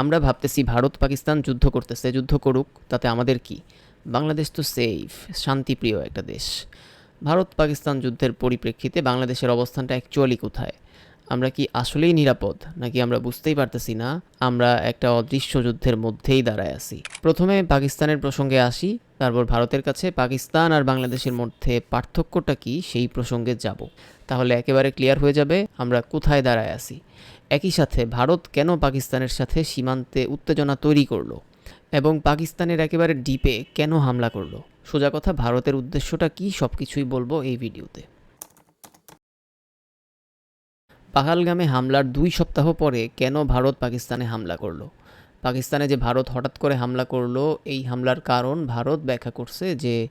আমরা ভাবতেছি ভারত পাকিস্তান যুদ্ধ করতেছে, যুদ্ধ করুক, তাতে আমাদের কি? বাংলাদেশ তো সেফ শান্তিপ্রিয় একটা দেশ। ভারত পাকিস্তান যুদ্ধের পরিপ্রেক্ষিতে বাংলাদেশের অবস্থানটা অ্যাকচুয়ালি কোথায়? আমরা কি আসলেই নিরাপদ, নাকি আমরা বুঝতেই পারতেছি না, আমরা একটা অদৃশ্য যুদ্ধের মধ্যেই দাঁড়ায় আছি। প্রথমে পাকিস্তানের প্রসঙ্গে আসি, তারপর ভারতের কাছে পাকিস্তান আর বাংলাদেশের মধ্যে পার্থক্যটা কি, সেই প্রসঙ্গে যাব। তাহলে একেবারে ক্লিয়ার হয়ে যাবে, আমরা কোথায় দাঁড়ায় আছি। একই সাথে ভারত কেন পাকিস্তানের সাথে সীমান্তে উত্তেজনা তৈরি করল? এবং পাকিস্তানের একেবারে ডিপে কেন হামলা করল? সোজা কথা, ভারতের উদ্দেশ্যটা কি? সব কিছুই বলব এই ভিডিওতে। পাহালগামে হামলার দুই সপ্তাহ পরে কেন ভারত পাকিস্তানে হামলা করল? পাকিস্তানে যে ভারত হঠাৎ করে হামলা করল, এই হামলার কারণ ভারত ব্যাখ্যা করছে যে,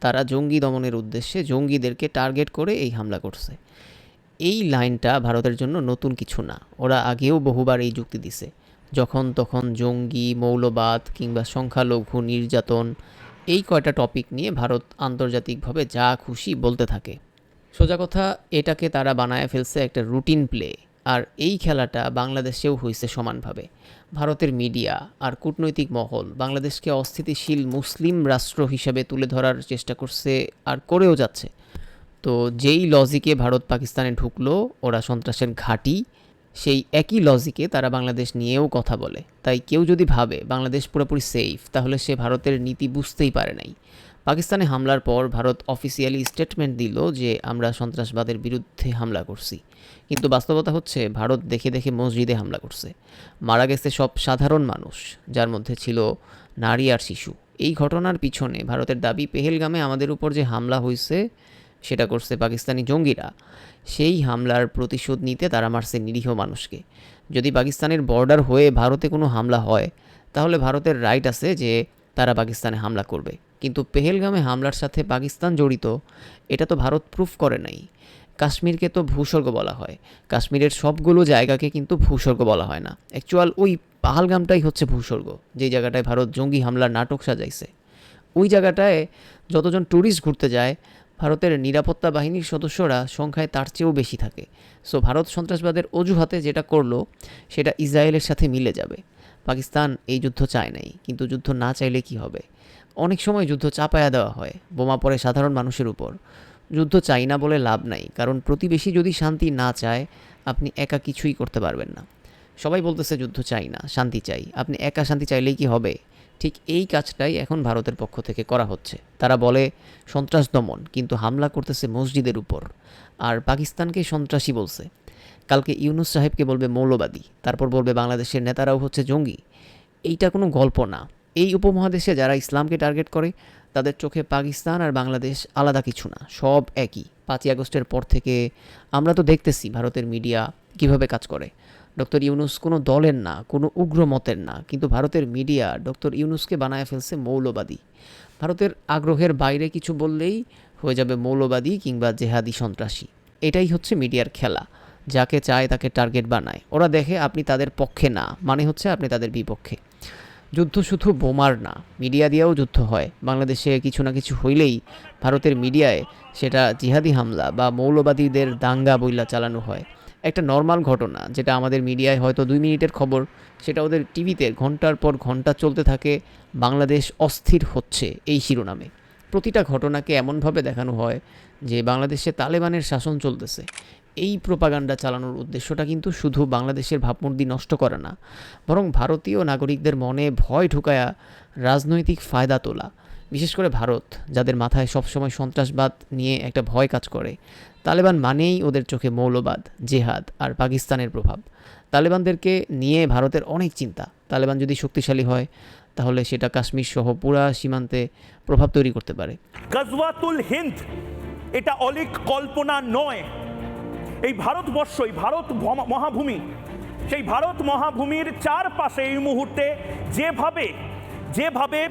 তারা জঙ্গি দমনের উদ্দেশ্যে জঙ্গিদেরকে টার্গেট করে এই হামলা করছে। এই লাইনটা ভারতের জন্য নতুন কিছু না। ওরা আগেও বহুবার এই যুক্তি দিছে। যখন তখন জঙ্গি, মৌলবাদ কিংবা সংখ্যালঘু, নির্যাতন এই কয়টা টপিক নিয়ে ভারত আন্তর্জাতিকভাবে যা খুশি বলতে থাকে। সোজা কথা, এটাকে তারা বানায় ফেলছে একটা রুটিন প্লে আর এই খেলাটা বাংলাদেশেও হয়েছে সমানভাবে। ভারতের মিডিয়া আর কূটনৈতিক মহল বাংলাদেশকে অস্থিতিশীল মুসলিম রাষ্ট্র হিসেবে তুলে ধরার চেষ্টা করছে আর করেও যাচ্ছে। তো যেই লজিকে ভারত পাকিস্তানে ঢুকলো, ওরা সন্ত্রাসের ঘাঁটি, সেই একই লজিকে তারা বাংলাদেশ নিয়েও কথা বলে। তাই কেউ যদি ভাবে বাংলাদেশ পুরোপুরি সেফ তাহলে সে ভারতের নীতি বুঝতেই পারে নাই। পাকিস্তানে হামলার পর ভারত অফিসিয়ালি স্টেটমেন্ট দিল যে আমরা সন্ত্রাসবাদের বিরুদ্ধে হামলা করছি। কিন্তু বাস্তবতা হচ্ছে, ভারত দেখে দেখে মসজিদে হামলা করছে। মারা গেছে সব সাধারণ মানুষ, যার মধ্যে ছিল নারী আর শিশু। এই ঘটনার পিছনে ভারতের দাবি, পেহেলগামে আমাদের উপর যে হামলা হয়েছে সেটা করছে পাকিস্তানি জঙ্গিরা। সেই হামলার প্রতিশোধ নিতে তারা মারছে নিরীহ মানুষকে। যদি পাকিস্তানের বর্ডার হয়ে ভারতে কোনো হামলা হয়, তাহলে ভারতের রাইট আছে যে তারা পাকিস্তানে হামলা করবে। কিন্তু পেহেলগামে হামলার সাথে পাকিস্তান জড়িত, এটা তো ভারত প্রুফ করে নাই। কাশ্মীরকে তো ভূস্বর্গ বলা হয়। কাশ্মীরের সবগুলো জায়গাকে কিন্তু ভূস্বর্গ বলা হয় না। অ্যাকচুয়াল ওই পাহালগামটাই হচ্ছে ভূস্বর্গ, যেই জায়গাটায় ভারত জঙ্গি হামলার নাটক সাজাইছে। ওই জায়গাটায় যতজন ট্যুরিস্ট ঘুরতে যায় ভারতের নিরাপত্তা বাহিনীর সদস্যরা সংখ্যায় তার চেয়েও বেশি থাকে। সো ভারত সন্ত্রাসবাদের অজুহাতে যেটা করল, সেটা ইসরায়েলের সাথে মিলে যাবে। পাকিস্তান এই যুদ্ধ চায় নাই, কিন্তু যুদ্ধ না চাইলে কি হবে? অনেক সময় যুদ্ধ চাপায়া দেওয়া হয়, বোমা পড়ে সাধারণ মানুষের উপর। যুদ্ধ চাই না বলে লাভ নাই, কারণ প্রতিবেশী যদি শান্তি না চায়, আপনি একা কিছুই করতে পারবেন না। সবাই বলতেছে যুদ্ধ চাই না, শান্তি চাই। আপনি একা শান্তি চাইলেই কি হবে? ঠিক এই কাজটাই এখন ভারতের পক্ষ থেকে করা হচ্ছে। তারা বলে, সন্ত্রাস দমন, কিন্তু হামলা করতেছে মসজিদের উপর। আর পাকিস্তানকে সন্ত্রাসী বলছে। কালকে ইউনুস সাহেবকে বলবে মৌলবাদী, তারপর বলবে বাংলাদেশের নেতারাও হচ্ছে জঙ্গি। এইটা কোনো গল্প না। এই উপমহাদেশে যারা ইসলামকে টার্গেট করে, তাদের চোখে পাকিস্তান আর বাংলাদেশ আলাদা কিছু না, সব একই। পাঁচই আগস্টের পর থেকে আমরা তো দেখতেছি ভারতের মিডিয়া কীভাবে কাজ করে। ডক্টর ইউনুস কোনো দলের না, কোনো উগ্র মতের না, কিন্তু ভারতের মিডিয়া ডক্টর ইউনুসকে বানায় ফেলছে মৌলবাদী। ভারতের আগ্রহের বাইরে কিছু বললেই হয়ে যাবে মৌলবাদী কিংবা জেহাদি সন্ত্রাসী। এটাই হচ্ছে মিডিয়ার খেলা। যাকে চায় তাকে টার্গেট বানায়। ওরা দেখে আপনি তাদের পক্ষে না মানে হচ্ছে আপনি তাদের বিপক্ষে। যুদ্ধ শুধু বোমার না, মিডিয়া দিয়েও যুদ্ধ হয়। বাংলাদেশে কিছু না কিছু হইলেই ভারতের মিডিয়ায় সেটা জিহাদি হামলা বা মৌলবাদীদের দাঙ্গা বইলা চালানো হয়। একটা নর্মাল ঘটনা, যেটা আমাদের মিডিয়ায় হয়তো দুই মিনিটের খবর, সেটা ওদের টিভিতে ঘণ্টার পর ঘণ্টা চলতে থাকে, বাংলাদেশ অস্থির হচ্ছে এই শিরোনামে। প্রতিটা ঘটনাকে এমনভাবে দেখানো হয় যে বাংলাদেশে তালেবানের শাসন চলতেছে। এই প্রোপাগান্ডা চালানোর উদ্দেশ্যটা কিন্তু শুধু বাংলাদেশের ভাবমূর্তি নষ্ট করা না, বরং ভারতীয় নাগরিকদের মনে ভয় ঢুকায়া রাজনৈতিক ফায়দা তোলা। বিশেষ করে ভারত, যাদের মাথায় সবসময় সন্ত্রাসবাদ নিয়ে একটা ভয় কাজ করে। তালেবান মানেই ওদের চোখে মৌলবাদ, জেহাদ আর পাকিস্তানের প্রভাব। তালেবানদেরকে নিয়ে ভারতের অনেক চিন্তা। তালেবান যদি শক্তিশালী হয়, তাহলে সেটা কাশ্মীর সহ পুরা সীমান্তে প্রভাব তৈরি করতে পারে। গজওয়াতুল হিন্দ, এটা অলিক কল্পনা নয়। এই ভারতবর্ষ এই ভারত মহাভূমি। সেই ভারত মহাভূমির চারপাশে এই মুহূর্তে যেভাবে যেভাবে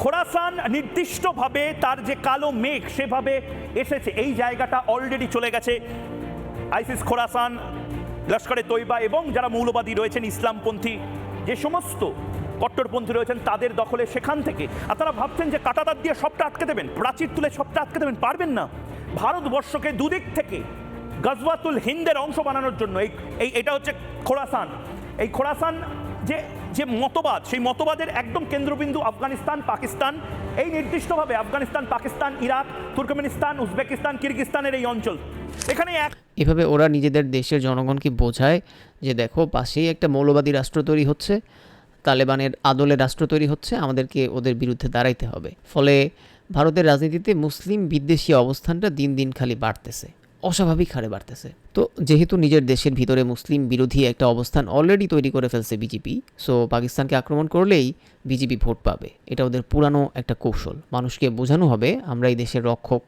খোরাসান নির্দিষ্টভাবে তার যে কালো মেঘ, সেভাবে এসেছে। এই জায়গাটা অলরেডি চলে গেছে। আইসিস খোরাসান, লস্করে তৈবা এবং যারা মৌলবাদী রয়েছেন, ইসলামপন্থী, যে সমস্ত কট্টরপন্থী রয়েছেন, তাদের দখলে সেখান থেকে। আপনারা ভাবছেন যে কাটাতার দিয়ে সবটা আটকে দেবেন, প্রাচীর তুলে সবটা আটকে দেবেন, পারবেন না। ভারতবর্ষকে দুদিক থেকে গজওয়াতুল হিন্দের অংশ বানানোর জন্য এই, এটা হচ্ছে খোরাসান। এই খোরাসান যে যে মতবাদ, সেই মতবাদের একদম কেন্দ্রবিন্দু আফগানিস্তান, পাকিস্তান। এই নির্দিষ্টভাবে Afghanistan, Pakistan, Iraq, Turkmenistan, Uzbekistan, কিরগিস্তানের এই অঞ্চল। এখানে এক এভাবে ওরা নিজেদের দেশের জনগণকে বোঝায় যে দেখো, পাশেই একটা মৌলবাদী রাষ্ট্র তৈরি হচ্ছে, তালেবানের আদলে রাষ্ট্র তৈরি হচ্ছে, আমাদেরকে ওদের বিরুদ্ধে দাঁড়াইতে হবে। ফলে ভারতের রাজনীতিতে মুসলিম বিদ্বেষী অবস্থানটা দিন দিন খালি বাড়তেছে। অস্বাভাবিক হারে বাড়তেছে। তো যেহেতু নিজের দেশের ভিতরে মুসলিম বিরোধী একটা অবস্থান অলরেডি তৈরি করে ফেলছে বিজেপি সো পাকিস্তানকে আক্রমণ করলেই বিজেপি ভোট পাবে। এটা ওদের পুরানো একটা কৌশল। মানুষকে বোঝানো হবে আমরা এই দেশের রক্ষক,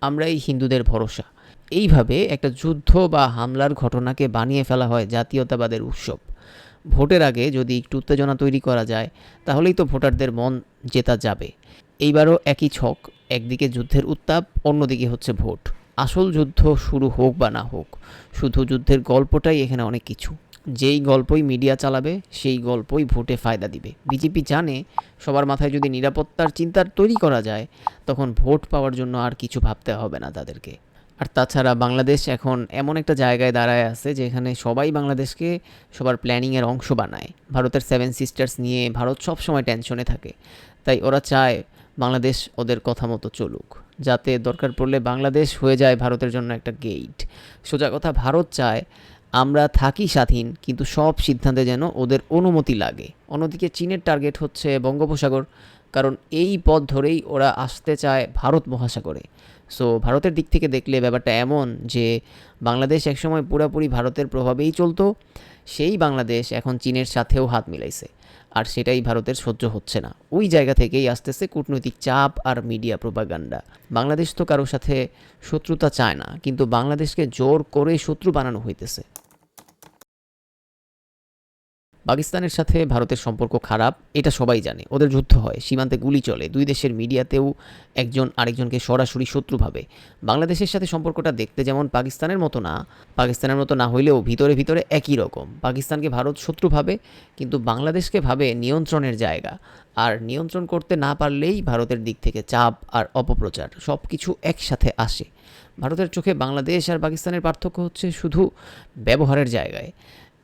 আমরাই হিন্দুদের ভরসা। এইভাবে একটা যুদ্ধ বা হামলার ঘটনাকে বানিয়ে ফেলা হয় জাতীয়তাবাদের উৎসব। ভোটের আগে যদি একটু উত্তেজনা তৈরি করা যায়, তাহলেই তো ভোটারদের মন জেতা যাবে। এইবারও একই ছক, একদিকে যুদ্ধের উত্তাপ, অন্যদিকে হচ্ছে ভোট। আসল যুদ্ধ শুরু হোক বা না হোক, শুধু যুদ্ধের গল্পটাই এখানে অনেক কিছু। যেই গল্পই মিডিয়া চালাবে, সেই গল্পই ভোটে ফায়দা দিবে। বিজেপি জানে সবার মাথায় যদি নিরাপত্তার চিন্তার তৈরি করা যায়, তখন ভোট পাওয়ার জন্য আর কিছু ভাবতে হবে না তাদেরকে। আর তাছাড়া বাংলাদেশ এখন এমন একটা জায়গায় দাঁড়ায় আছে, যেখানে সবাই বাংলাদেশকে সবার প্ল্যানিংয়ের অংশ বানায়। ভারতের সেভেন সিস্টার্স নিয়ে ভারত সব সময় টেনশনে থাকে। তাই ওরা চায় বাংলাদেশ ওদের কথা মতো চলুক। যাতে দরকার পড়লে বাংলাদেশ হয়ে যায় ভারতের জন্য একটা গেট সোজা কথা, ভারত চায় আমরা থাকি স্বাধীন, কিন্তু সব সিদ্ধান্তে যেন ওদের অনুমতি লাগে। অন্যদিকে চীনের টার্গেট হচ্ছে বঙ্গোপসাগর, কারণ এই পথ ধরেই ওরা আসতে চায় ভারত মহাসাগরে। সো ভারতের দিক থেকে দেখলে ব্যাপারটা এমন যে, বাংলাদেশ একসময় পুরোপুরি ভারতের প্রভাবেই চলতো। সেই বাংলাদেশ এখন চীনের সাথেও হাত মিলাইছে। আর সেটাই ভারতের সহ্য হচ্ছে না। ওই জায়গা থেকেই আসতেছে কূটনৈতিক চাপ আর মিডিয়া প্রোপাগান্ডা। বাংলাদেশ তো কারোর সাথে শত্রুতা চায় না, কিন্তু বাংলাদেশকে জোর করে শত্রু বানানো হইতেছে। পাকিস্তানের সাথে ভারতের সম্পর্ক খারাপ, এটা সবাই জানে। ওদের যুদ্ধ হয়, সীমান্তে গুলি চলে। দুই দেশের মিডিয়াতেও একজন আরেকজনকে সরাসরি শত্রু ভাবে। বাংলাদেশের সাথে সম্পর্কটা দেখতে যেমন পাকিস্তানের মতো না, পাকিস্তানের মতো না হইলেও ভিতরে ভিতরে একই রকম। পাকিস্তানকে ভারত শত্রু ভাবে, কিন্তু বাংলাদেশকে ভাবে নিয়ন্ত্রণের জায়গা। আর নিয়ন্ত্রণ করতে না পারলেই ভারতের দিক থেকে চাপ আর অপপ্রচার সব কিছু একসাথে আসে। ভারতের চোখে বাংলাদেশ আর পাকিস্তানের পার্থক্য হচ্ছে শুধু ব্যবহারের জায়গায়।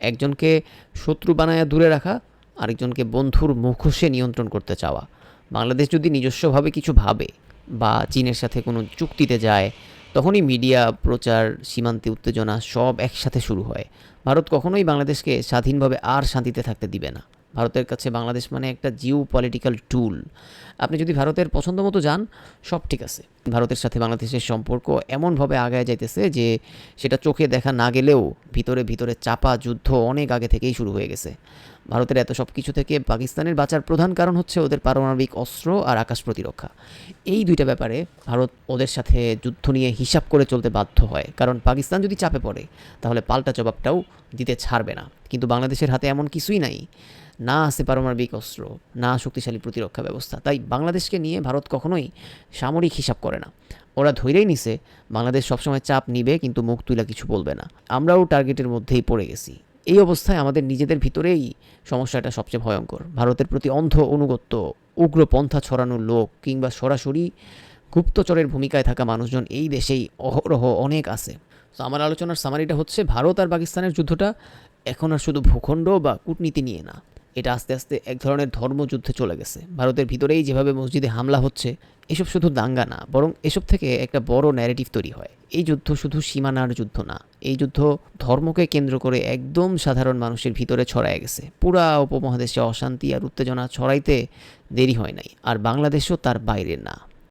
একজনকে শত্রু বানায়া দূরে রাখা, আরেকজনকে বন্ধুর মুখোশে নিয়ন্ত্রণ করতে চাওয়া। বাংলাদেশ যদি নিজস্বভাবে কিছু ভাবে বা চীনের সাথে কোনো চুক্তিতে যায়, তখনই মিডিয়া, প্রচার, সীমান্তে উত্তেজনা সব একসাথে শুরু হয়। ভারত কখনোই বাংলাদেশকে স্বাধীনভাবে আর শান্তিতে থাকতে দিবে না। ভারতের কাছে বাংলাদেশ মানে একটা জিও পলিটিক্যাল টুল আপনি যদি ভারতের পছন্দ মতো যান, সব ঠিক আছে। ভারতের সাথে বাংলাদেশের সম্পর্ক এমনভাবে আগায় যাইতেছে যে সেটা চোখে দেখা না গেলেও ভিতরে ভিতরে চাপা যুদ্ধ অনেক আগে থেকেই শুরু হয়ে গেছে। ভারতের এত সব কিছু থেকে পাকিস্তানের বাঁচার প্রধান কারণ হচ্ছে ওদের পারমাণবিক অস্ত্র আর আকাশ প্রতিরক্ষা। এই দুইটা ব্যাপারে ভারত ওদের সাথে যুদ্ধ নিয়ে হিসাব করে চলতে বাধ্য হয়। কারণ পাকিস্তান যদি চাপে পড়ে, তাহলে পাল্টা জবাবটাও দিতে ছাড়বে না। কিন্তু বাংলাদেশের হাতে এমন কিছুই নাই। না আছে পারমাণবিক অস্ত্র, না শক্তিশালী প্রতিরক্ষা ব্যবস্থা। তাই বাংলাদেশকে নিয়ে ভারত কখনোই সামরিক হিসাব করে না। ওরা ধৈরেই নিছে, বাংলাদেশ সবসময় চাপ নিবে কিন্তু মুখ তুলা কিছু বলবে না। আমরাও টার্গেটের মধ্যেই পড়ে গেছি। এই অবস্থায় আমাদের নিজেদের ভিতরেই সমস্যাটা সবচেয়ে ভয়ঙ্কর। ভারতের প্রতি অন্ধ অনুগত্য উগ্র পন্থা ছড়ানোর লোক কিংবা সরাসরি গুপ্তচরের ভূমিকায় থাকা মানুষজন এই দেশেই অহরহ অনেক আছে। তো আমার আলোচনার সামারিটা হচ্ছে, ভারত আর পাকিস্তানের যুদ্ধটা এখন আর শুধু ভূখণ্ড বা কূটনীতি নিয়ে না। এটা আস্তে আস্তে এক ধরনের ধর্মযুদ্ধে চলে গেছে। ভারতের ভিতরেই যেভাবে মসজিদে হামলা হচ্ছে, এসব শুধু দাঙ্গা না, বরং এসব থেকে একটা বড় ন্যারেটিভ তৈরি হয়। এই যুদ্ধ শুধু সীমানার যুদ্ধ না, এই যুদ্ধ ধর্মকে কেন্দ্র করে একদম সাধারণ মানুষের ভিতরে ছড়ায় গেছে। পুরা উপমহাদেশে অশান্তি আর উত্তেজনা ছড়াইতে দেরি হয় নাই, আর বাংলাদেশও তার বাইরে না।